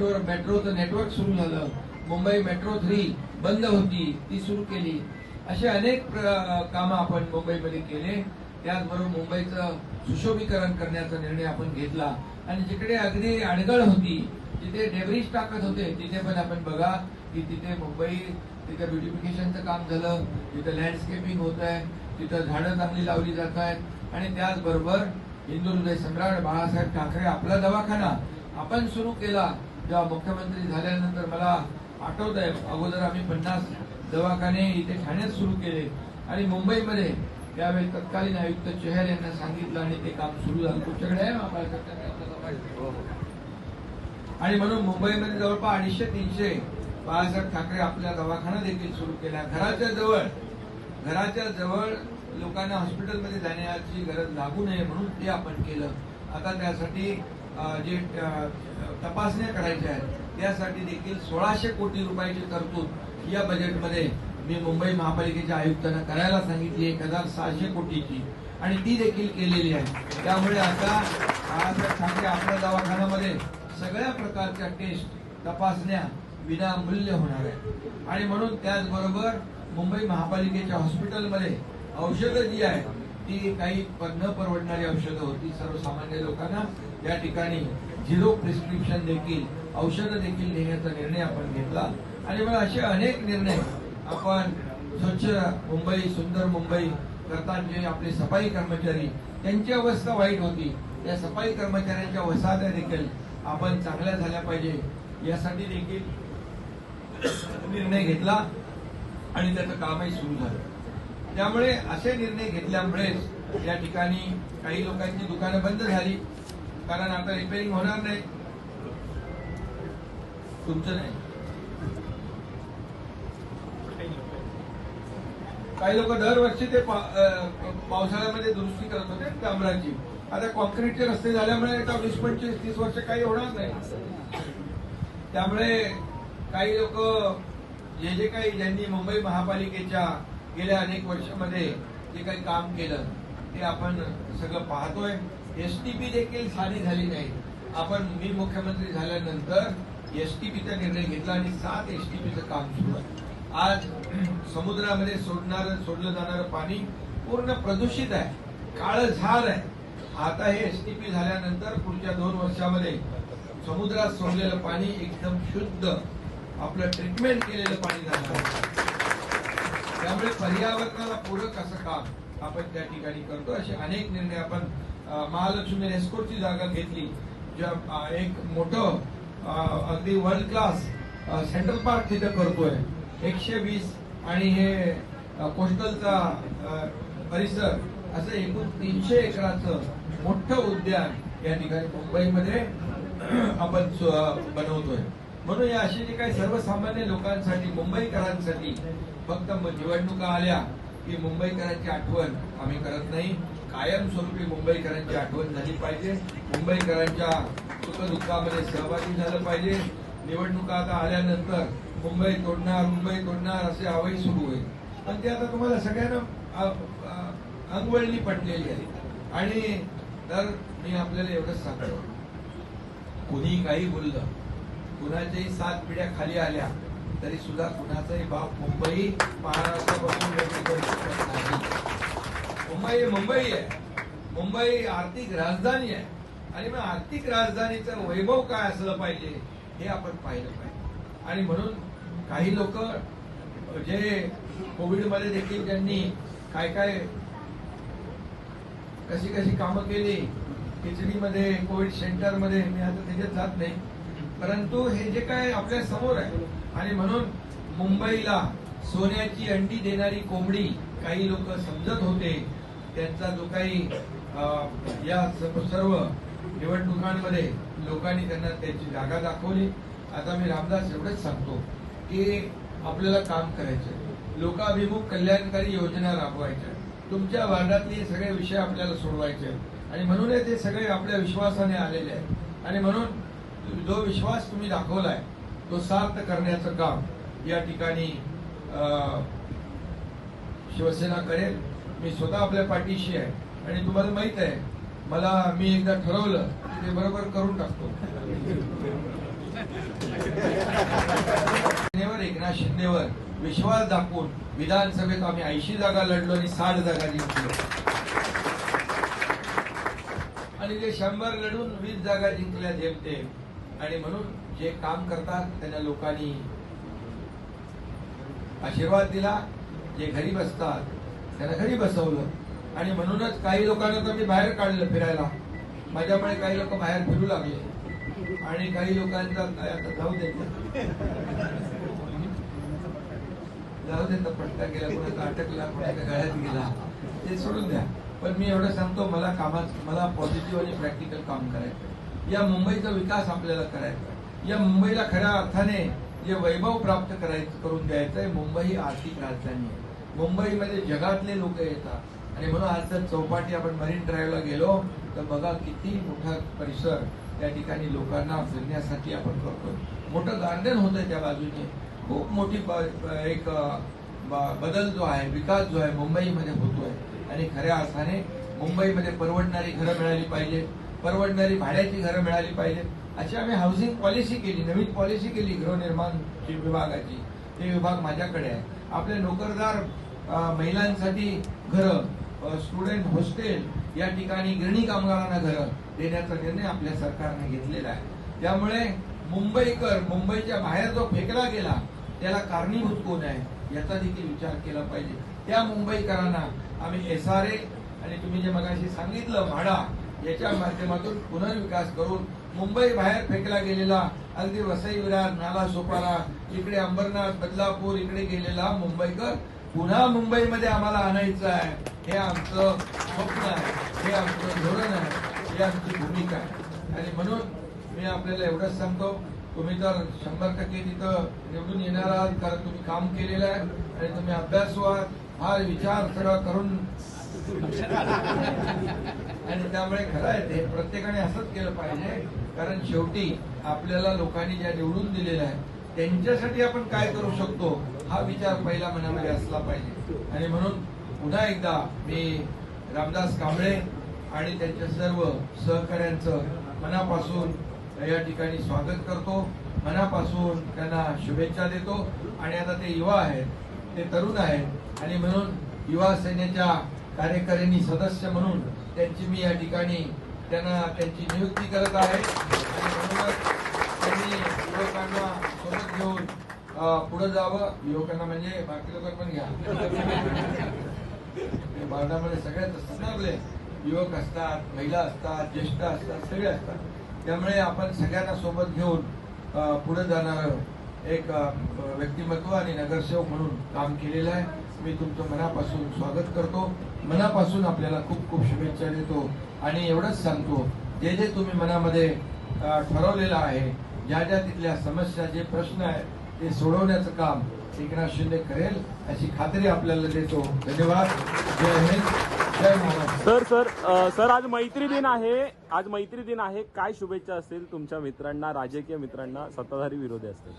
Metro मेट्रोचं network सुरू झालं. मुंबई मेट्रो थ्री बंद होती. ती सुरू केली. असे अनेक कामं आपण मुंबईमध्ये केले. त्याचबरोबर मुंबईचं सुशोभीकरण करण्याचा निर्णय आपण घेतला. आणि जिकडे अगदी अडगळ होती जिथे डेब्रिज टाकत होते तिथे पण आपण बघा की तिथे मुंबई तिथे ब्युटिफिकेशनचं काम झालं. तिथं लँडस्केपिंग होत आहे. तिथं झाडं चांगली लावली जात आहेत. आणि त्याचबरोबर हिंदू हृदय सम्राट बाळासाहेब ठाकरे आपला दवाखाना आपण सुरू केला. जेव्हा मुख्यमंत्री झाल्यानंतर मला आठवत आहे अगोदर आम्ही पन्नास दवाखाने इथे ठाण्यात सुरू केले. आणि मुंबईमध्ये त्यावेळी तत्कालीन आयुक्त चेहर यांना सांगितलं आणि ते काम सुरू झालं. तुमच्याकडे आहे महापालिका आणि म्हणून मुंबईमध्ये जवळपास अडीचशे तीनशे बाळासाहेब ठाकरे आपल्या दवाखाना देखील सुरू केला घराच्या जवळ घराच्या जवळ लोकांना हॉस्पिटलमध्ये जाण्याची गरज लागू नये म्हणून ते आपण केलं. आता त्यासाठी जे तपासण्या करायच्या आहेत त्यासाठी देखील सोळाशे कोटी रुपयाची तरतूद या बजेटमध्ये मी मुंबई महापालिकेच्या आयुक्तांना करायला सांगितली एक हजार सहाशे कोटीची. आणि ती देखील केलेली आहे. त्यामुळे आता आज ठाकरे आपल्या दवाखान्यामध्ये सगळ्या प्रकारच्या टेस्ट तपासण्या विनामूल्य होणार आहेत. आणि म्हणून त्याचबरोबर मुंबई महापालिकेच्या हॉस्पिटलमध्ये औषधं जी आहेत ती काही न परवडणारी औषधं होती सर्वसामान्य लोकांना या ठिकाणी झिरो प्रिस्क्रिप्शन देखील औषधं देखील देण्याचा निर्णय आपण घेतला. आणि मग असे अनेक निर्णय आपण स्वच्छ मुंबई सुंदर मुंबई करताना जे आपले सफाई कर्मचारी त्यांची अवस्था वाईट होती. त्या सफाई कर्मचाऱ्यांच्या वसाहत्या देखील आपण चांगल्या झाल्या पाहिजे. यासाठी देखील निर्णय घेतला आणि त्याचं कामही सुरू झालं. त्यामुळे असे निर्णय घेतल्यामुळेच या ठिकाणी काही लोकांची दुकानं बंद झाली. कारण आता रिपेअरिंग होणार नाही. तुमचं नाही. काही लोक दरवर्षी ते पावसाळ्यामध्ये दुरुस्ती करत होते डांबराची आता कॉन्क्रीटचे रस्ते झाल्यामुळे आता वीस पंचवीस तीस वर्ष काही होणार नाही. त्यामुळे काही लोक जे जे काही ज्यांनी मुंबई महापालिकेच्या गेल्या अनेक वर्षामध्ये जे काही काम केलं ते आपण सगळं पाहतोय. एस टी पी देखील साधी झाली नाही. आपण मी मुख्यमंत्री झाल्यानंतर एस टी पीचा निर्णय घेतला आणि सात एस टी पीचं काम सुरू आहे. आज समुद्रामध्ये सोडणार सोडलं जाणारं पाणी पूर्ण प्रदूषित आहे. काळं झाड आहे. आता हे एस टी पी झाल्यानंतर पुढच्या दोन वर्षामध्ये समुद्रात सोडलेलं पाणी एकदम शुद्ध आपलं ट्रीटमेंट केलेलं पाणी झालं त्यामुळे पर्यावरणाला पूरक असं काम आपण त्या ठिकाणी करतो. असे अनेक निर्णय आपण महालक्ष्मी रेस्कोटची जागा घेतली. ज्या एक मोठं अगदी वर्ल्ड क्लास सेंट्रल पार्क तिथं करतोय. एकशे वीस आणि हे कोस्टलचा परिसर असं एकूण तीनशे एकराचं मोठं उद्यान या ठिकाणी मुंबईमध्ये आपण बनवतोय. म्हणून या असे जे काही सर्वसामान्य लोकांसाठी मुंबईकरांसाठी फक्त निवडणुका आल्या की मुंबईकरांची आठवण आम्ही करत नाही. कायमस्वरूपी मुंबईकरांची आठवण झाली पाहिजे. मुंबईकरांच्या सुखदुःखामध्ये सहभागी झालं पाहिजे. निवडणुका आता आल्यानंतर मुंबई तोडणार मुंबई तोडणार असे हवाई सुरू होईल पण ते आता तुम्हाला सगळ्यांना अंगवळणी पडलेली आहे. आणि तर मी आपल्याला एवढंच सांगतो. कुणी काही बोललं कुणाच्याही सात पिढ्या खाली आल्या तरी सुद्धा कुणाचाही बाप मुंबई महाराष्ट्रापासून व्यक्त करू शकत नाही. मुंबई मुंबई आहे. मुंबई आर्थिक राजधानी आहे. आणि मग आर्थिक राजधानीचं वैभव काय असलं पाहिजे हे आपण पाहिलं पाहिजे. आणि म्हणून काही लोक जे कोविडमध्ये देखील त्यांनी काय काय कशी कशी कामं केली खिचडीमध्ये कोविड सेंटरमध्ये मी आता त्याच्यात जात नाही. परंतु हे जे काय आपल्यासमोर आहे आणि म्हणून मुंबईला सोन्याची अंडी देणारी कोंबडी काही लोक समजत होते त्यांचा जो काही या सर्व सर्व निवडणुकांमध्ये लोकांनी त्यांना त्यांची जागा दाखवली. आता मी रामदास एवढंच सांगतो की आपल्याला काम करायचं लोकाभिमुख कल्याणकारी योजना राबवायच्या. तुमच्या वार्डातले सगळे विषय आपल्याला सोडवायचे आणि म्हणून ते सगळे आपल्या विश्वासाने आलेले आहेत. आणि म्हणून जो विश्वास तुम्ही दाखवलाय तो सार्थ करण्याचं काम या ठिकाणी शिवसेना करेल. मी स्वतः आपल्या पाठीशी आहे. आणि तुम्हाला माहीत आहे मला मी एकदा ठरवलं की ते बरोबर करून टाकतो. एकनाथ शिंदेवर विश्वास दाखवून विधानसभेत आम्ही ऐंशी जागा लढलो आणि साठ जागा जिंकलो. आणि ते शंभर लढून वीस जागा जिंकल्या जेमतेम आणि म्हणून जे काम करतात त्यांना लोकांनी आशीर्वाद दिला. जे घरी बसतात त्यांना घरी बसवलं. आणि म्हणूनच काही लोकांना तर मी बाहेर काढलं फिरायला. माझ्यामुळे काही लोक बाहेर फिरू लागले. आणि काही लोकांचा आता जाऊ देत जाऊ देत पट्टा गेला कोणाचा अटकला कोणाच्या गळ्यात गेला. ते सोडून द्या. पण मी एवढं सांगतो मला कामात मला पॉझिटिव्ह आणि प्रॅक्टिकल काम करायचं या मुंबईचा विकास आपल्याला करायचा या मुंबईला खऱ्या अर्थाने जे वैभव प्राप्त करायचं करून द्यायचं आहे मुंबई ही आर्थिक राजधानी आहे. मुंबईमध्ये जगातले लोक येतात. आणि म्हणून आज जर चौपाटी आपण मरीन ड्राईव्हला गेलो तर बघा किती मोठा परिसर त्या ठिकाणी लोकांना फिरण्यासाठी आपण करतो मोठं गार्डन होतंय त्या बाजूने. खूप मोठी एक ब- बदल जो आहे विकास जो आहे मुंबईमध्ये होतोय. आणि खऱ्या अर्थाने मुंबईमध्ये परवडणारी घरं मिळाली पाहिजे परवडणारी भाड्याची घरं मिळाली पाहिजे अशी आम्ही हाऊसिंग पॉलिसी केली नवीन पॉलिसी केली गृहनिर्माण विभागाची. ते विभाग माझ्याकडे आहे. आपले नोकरदार महिलांसाठी घरं स्टुडंट हॉस्टेल या ठिकाणी गिरणी कामगारांना घरं देण्याचा निर्णय आपल्या सरकारने घेतलेला आहे. त्यामुळे मुंबईकर मुंबईच्या बाहेर जो फेकला गेला त्याला कारणीभूत कोण आहे याचा देखील विचार केला पाहिजे. त्या मुंबईकरांना आम्ही एस आर ए आणि तुम्ही जे मगाशी सांगितलं म्हाडा याच्या माध्यमातून पुनर्विकास करून मुंबई बाहेर फेकला गेलेला अगदी वसई विरार नाला सोपारा इकडे अंबरनाथ बदलापूर इकडे गेलेला मुंबईकर पुन्हा मुंबईमध्ये आम्हाला आणायचं आहे. हे आमचं स्वप्न आहे. हे आमचं धोरण आहे. ही आमची भूमिका आहे. आणि म्हणून मी आपल्याला एवढंच सांगतो तुम्ही तर शंभर टक्के तिथं निवडून येणार आहात कारण तुम्ही काम केलेलं आहे आणि तुम्ही अभ्यासू आहात फार विचार सगळा करून आणि त्यामुळे खरं आहे ते प्रत्येकाने असंच केलं पाहिजे. कारण शेवटी आपल्याला लोकांनी ज्या निवडून दिलेल्या आहेत त्यांच्यासाठी आपण काय करू शकतो हा विचार पहिला मनामध्ये असला पाहिजे. आणि म्हणून पुन्हा एकदा मी रामदास कांबळे आणि त्यांच्या सर्व सहकाऱ्यांचं मनापासून या ठिकाणी स्वागत करतो. मनापासून त्यांना शुभेच्छा देतो. आणि आता ते युवा आहेत ते तरुण आहेत. आणि म्हणून युवा सेनेच्या कार्यकारिणी सदस्य म्हणून त्यांची मी या ठिकाणी त्यांना त्यांची नियुक्ती करत आहे. आणि म्हणूनच त्यांनी युवकांना सोबत घेऊन पुढे जावं. युवकांना म्हणजे बाकी लोक पण घ्या. भारतामध्ये सगळ्यात असतात ना आपले युवक असतात महिला असतात ज्येष्ठ असतात सगळे असतात. त्यामुळे आपण सगळ्यांना सोबत घेऊन पुढे जाणार एक व्यक्तिमत्व आणि नगरसेवक म्हणून काम केलेलं आहे. मी तुमचं मनापासून स्वागत करतो. मनापासून आपल्याला खूप खूप शुभेच्छा देतो. आणि एवढंच सांगतो जे जे तुम्ही मनामध्ये ठरवलेलं आहे ज्या ज्या तिथल्या समस्या जे प्रश्न आहेत ते सोडवण्याचं काम एकनाथ शिंदे करेल अशी खात्री आपल्याला देतो. धन्यवाद. Jai Hind. Jai Maharashtra. Sir sir sir आज मैत्री दिन आहे. आज मैत्री दिन आहे. काय शुभेच्छा असतील तुमच्या मित्रांना राजकीय मित्रांना सत्ताधारी विरोधी असतील?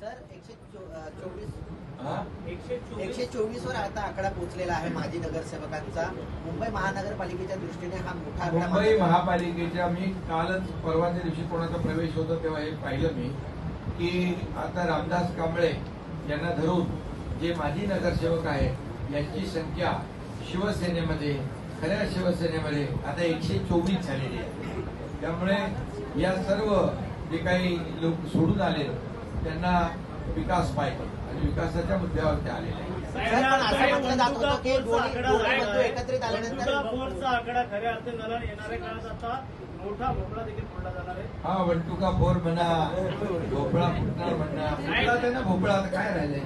सर एकशे चोवीस हा? एकशे चोवीस वर आता आकडा पोहोचलेला आहे माजी नगरसेवकांचा. मुंबई महानगरपालिकेच्या दृष्टीने हा मोठा मुंबई महापालिकेच्या मी कालच परवाच्या दिवशी कोणाचा प्रवेश होता तेव्हा हे पाहिलं मी की आता रामदास कांबळे यांना धरून जे माजी नगरसेवक आहेत यांची संख्या शिवसेनेमध्ये खऱ्या शिवसेनेमध्ये आता एकशे चोवीस झालेली आहे. त्यामुळे या सर्व जे काही लोक सोडून आले त्यांना विकास पाहिजे. विकासाच्या मुद्द्यावर ते आलेले आहेत पण असं म्हटलं जात होतं की दोन्ही दोन्ही बंधू एकत्रित आल्यानंतर फोरचा आकडा खऱ्या अर्थानं येणाऱ्या काळात आता मोठा भोपळा देखील फोडला जाणार आहे. हा वंटुका फोर म्हणा भोपळा फुटणार म्हणा फुटला तर ना भोपळा आता काय राहिलंय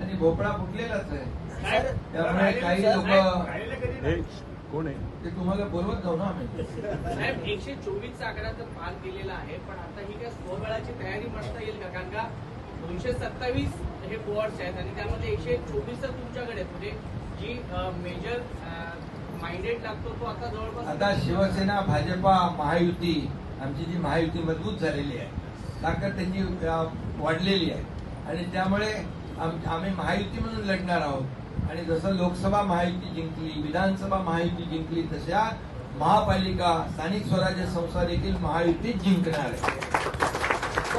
आणि भोपळा फुटलेलाच आहे. त्यामुळे काही लोक राहिलेलं कधी हे नाही. कोण आहे? ते तुम्हाला बोलवत जाऊ ना आम्ही. साहेब एकशे चोवीसचा आकडा तर पार केलेला आहे पण आता ही काय स्वबळाची तयारी म्हणता येईल का? कारण का दोनशे सत्तावीस हे बोर्ड्स आहेत आणि त्यामध्ये एकशे चोवीस तर तुमच्याकडे. म्हणजे जी मेजर माइंडेड लागतो तो आता जवळपास आता शिवसेना भाजपा महायुती आमची जी महायुती मजबूत झालेली आहे. ताकद त्यांची वाढलेली आहे. आणि त्यामुळे आम- आम्ही महायुती म्हणून लढणार आहोत. आणि जसं लोकसभा महायुती जिंकली विधानसभा महायुती जिंकली तशा महापालिका स्थानिक स्वराज्य संस्था देखील महायुतीत जिंकणार आहे सर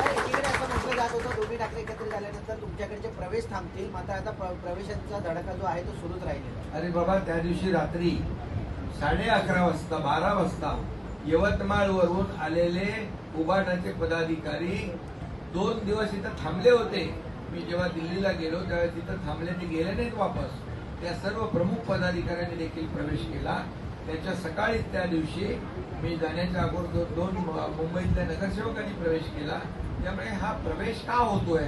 एकीकडे असं म्हटलं जात होतं दोन्ही ठाकरे एकत्रित झाल्यानंतर तुमच्याकडचे प्रवेश थांबतील. मात्र आता प्र- प्रवेशांचा धडका जो आहे तो सुरूच राहिलेला अरे बाबा त्या दिवशी रात्री साडे अकरा वाजता बारा वाजता यवतमाळ वरून आलेले उबाटाचे पदाधिकारी दोन दिवस इथं थांबले होते. मी जेव्हा दिल्लीला गेलो त्यावेळेस तिथं थांबले ते गेले नाहीत वापस. त्या सर्व प्रमुख पदाधिकाऱ्यांनी देखील प्रवेश केला. त्याच्या सकाळीच त्या दिवशी मी जाण्याच्या अगोदर दोन मुंबईतल्या नगरसेवकांनी प्रवेश केला. त्यामुळे हा प्रवेश का होतोय?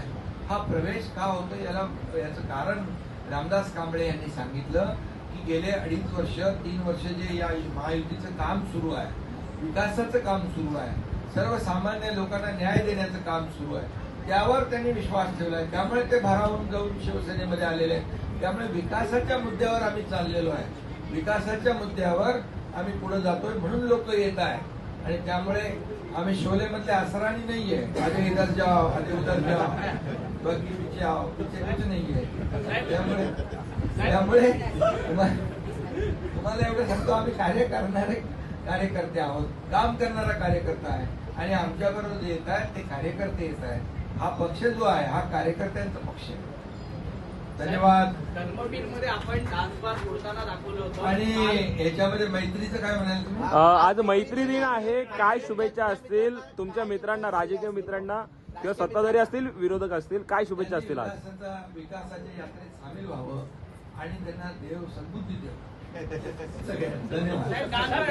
हा प्रवेश का होतोय याला याचं कारण रामदास कांबळे यांनी सांगितलं की गेले अडीच वर्ष तीन वर्ष जे या महायुतीचं काम सुरू आहे विकासाचं काम सुरू आहे सर्वसामान्य लोकांना न्याय देण्याचं काम सुरू आहे त्यावर त्यांनी विश्वास ठेवलाय. त्यामुळे ते भारावून जाऊन शिवसेनेमध्ये आलेले आहेत. त्यामुळे विकासाच्या मुद्द्यावर आम्ही चाललेलो आहे. विकासाच्या मुद्द्यावर आम्ही पुढे जातोय म्हणून लोक येत आहे आणि त्यामुळे आम्ही शोले मधले असराणी नाहीये. आधे इधर जाओ आधे उधर जाओ. बाकी पीछे आओ पीछे कुछ नाहीये. त्यामुळे त्यामुळे तुम्हाला एवढं सांगतो आम्ही कार्य करणारे कार्यकर्ते आहोत. काम करणारा कार्यकर्ता आहे. आणि आमच्याबरोबर जे येत आहेत ते कार्यकर्ते येत आहेत. हा पक्ष जो आहे हा कार्यकर्त्यांचा पक्ष आहे. धन्यवाद. धर्मवीरमध्ये आपण डान्स बार उडताना दाखवलं होतं. आणि याच्यामध्ये मैत्रीचं काय म्हणाल आज मैत्री दिन आहे. काय शुभेच्छा असतील? तुमच्या मित्रांना राजकीय मित्रांना किंवा सत्ताधारी असतील विरोधक असतील काय शुभेच्छा असतील आज? विकासाचा विकासाच्या यात्रेत सामील व्हावं आणि त्यांना देव सद्बुद्धी देव सगळ्यांना धन्यवाद.